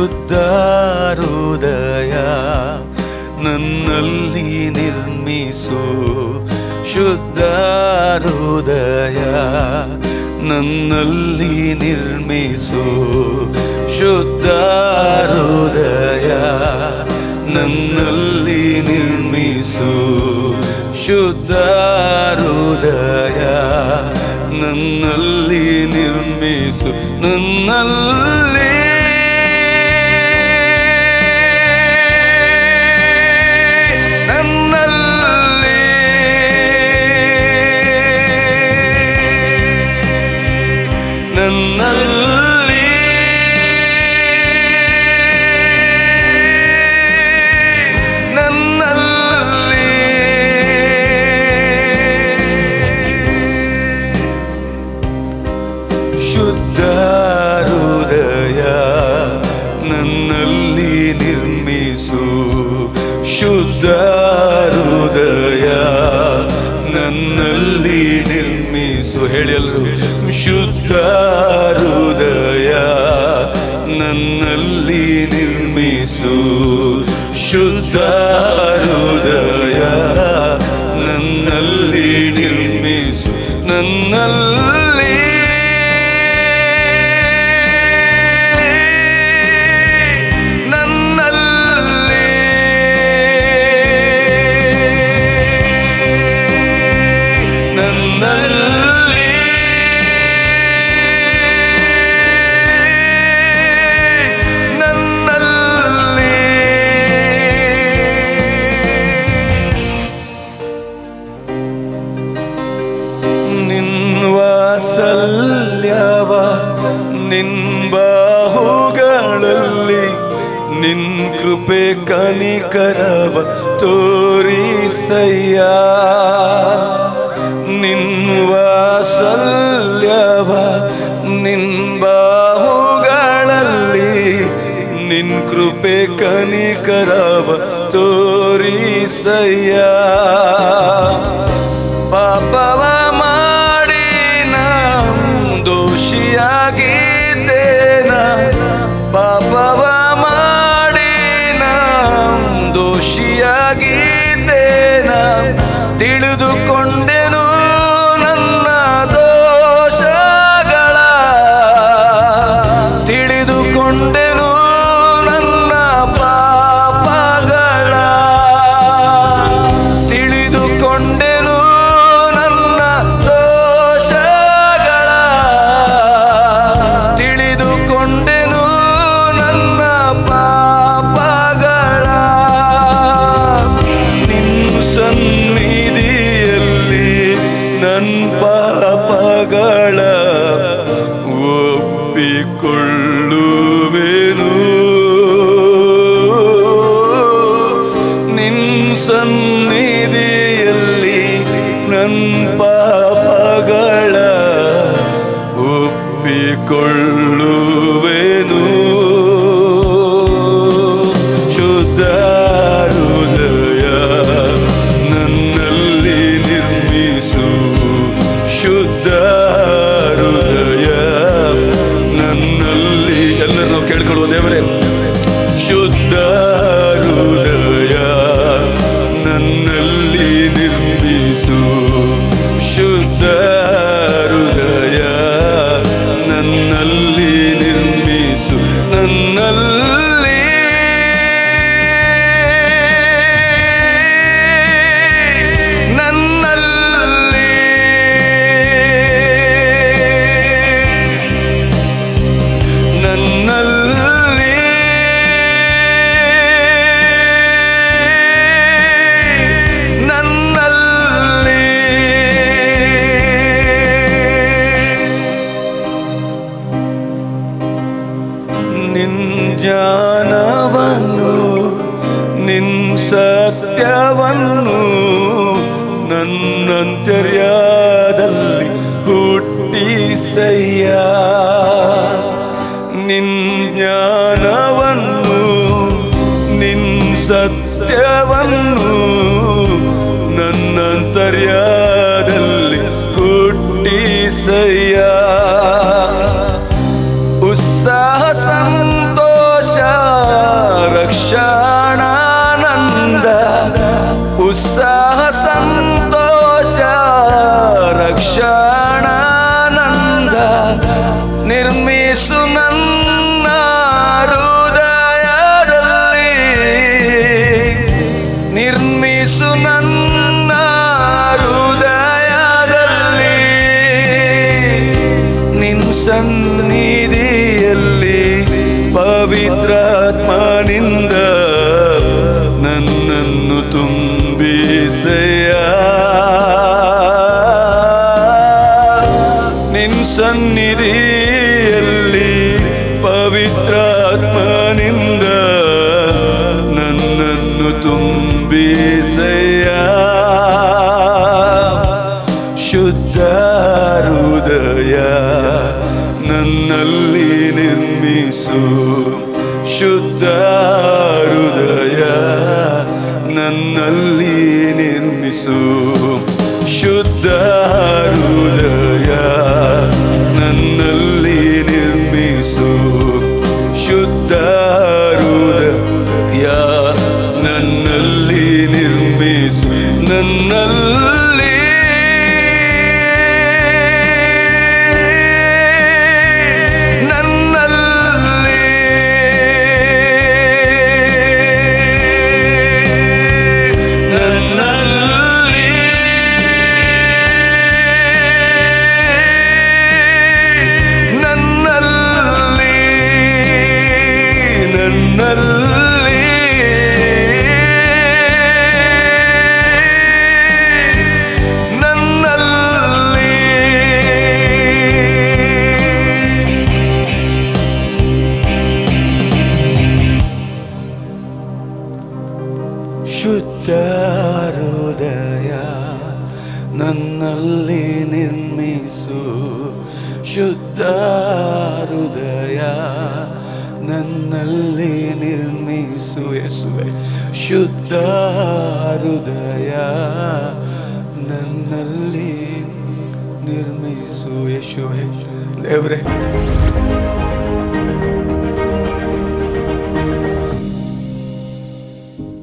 ಶುದ್ಧ ಹೃದಯ ನನ್ನಲ್ಲಿ ನಿರ್ಮಿಸು. ಶುದ್ಧ ಹೃದಯ ನನ್ನಲ್ಲಿ ನಿರ್ಮಿಸು. ಶುದ್ಧ ಹೃದಯ ನನ್ನಲ್ಲಿ ನಿರ್ಮಿಸು. ಶುದ್ಧ ಹೃದಯ ನನ್ನಲ್ಲಿ ನಿರ್ಮಿಸು. ನನ್ನಲ್ಲಿ ಶುದ್ಧ ಹೃದಯ ನನ್ನಲ್ಲಿ ನಿರ್ಮಿಸು. ಹೇಳಲು ಶುದ್ಧ ನನ್ನಲ್ಲಿ ನಿರ್ಮಿಸು. ಶುದ್ಧ ಹೃದಯ ನನ್ನಲ್ಲಿ ನಿರ್ಮಿಸು. ನನ್ನಲ್ಲಿ ಕೃಪೆ ಕನಿಕರವ ತೋರಿಸಯ್ಯ ನಿನ್ವಾಸಲ್ಯವ ನಿನ್ಬಾಹುಗಳಲ್ಲಿ ನಿನ್ ಕೃಪೆ ಕನಿಕರವ ತೋರಿಸಯ್ಯ ಪಾಪವ ಮಾಡಿ ನಾ ದೋಷಿಯಾಗಿದ್ದೇನ ಪಾಪವ ಎಲ್ಲರೂ ನಾವು ಕೇಳ್ಕೊಳ್ಳುವ ದೇವರೇ ಜ್ಞಾನವನ್ನು ನಿನ್ ಸತ್ಯವನ್ನು ನನ್ನಂತರ್ಯದಲ್ಲಿ ಹುಟ್ಟಿಸಯ್ಯ. ನಿನ್ ಜ್ಞಾನವನ್ನು ನಿನ್ ಸತ್ಯವನ್ನು ನನ್ನಂತರ್ಯದಲ್ಲಿ ಹುಟ್ಟಿಸಯ್ಯ. ಸನ್ನಿಧಿಯಲ್ಲಿ ಪವಿತ್ರಾತ್ಮನಿಂದ ನನ್ನನ್ನು ತುಂಬಿಸಯ್ಯ. ಶುದ್ಧ ಹೃದಯ ನನ್ನಲ್ಲಿ ನಿರ್ಮಿಸು. ಶುದ್ಧ ಹೃದಯ ನನ್ನಲ್ಲಿ ನಿರ್ಮಿಸು. ನನ್ನಲ್ಲಿ ನಿರ್ಮಿಸು ಶುದ್ಧ ಹೃದಯ ನನ್ನಲ್ಲಿ ನಿರ್ಮಿಸು ಯಸುವೆ ಶುದ್ಧ ಹೃದಯ ನನ್ನಲ್ಲಿ ನಿರ್ಮಿಸು ಯಶುವೆ ದೇವ್ರೆ.